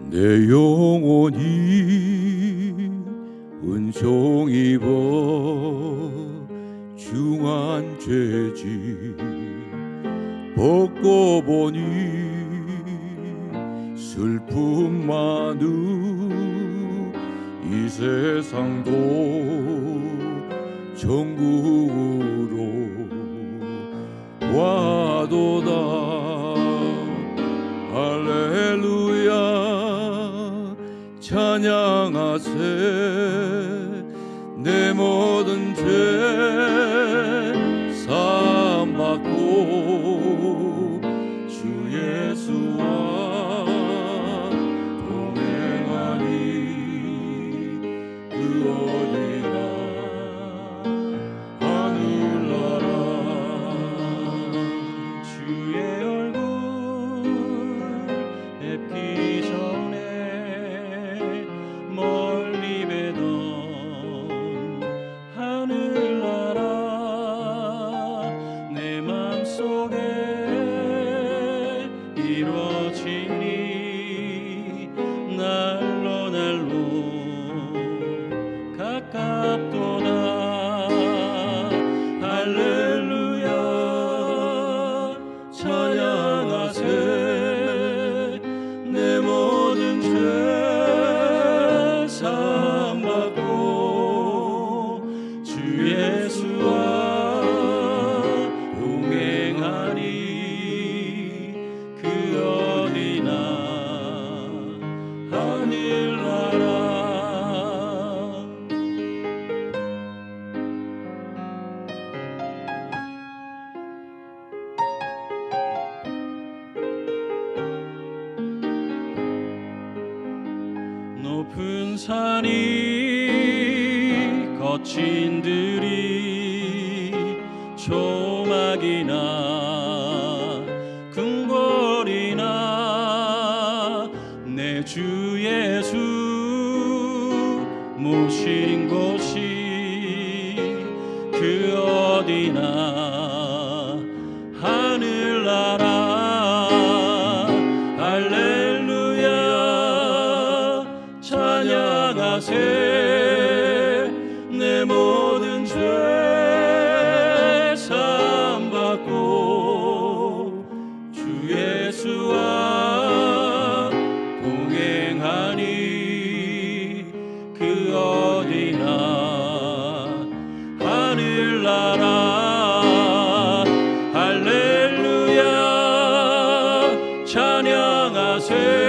내 영혼이 은총 입어 중한 죄지. 벗고 보니 슬픔 많은 이 세상도 천국으로 와도다 찬양하세. 내 모든 죄 이루어지니 날로 날로 가깝도다 높은 산이 거친 들이 조막이나 궁궐이나 내 주 모신 곳이 그 어디나 찬